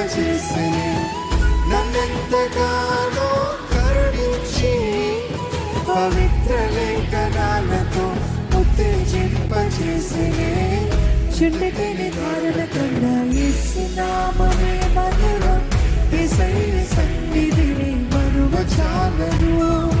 వర్తింపజేసని నన్నెంతగానో కరుణించి పవిత్ర లేఖనాలతో ఉత్తేజింపజేసని చుండకని ధారణ కన్నా ఇస్తున్నామనే మధురం సన్నిధిని మరువ చాలను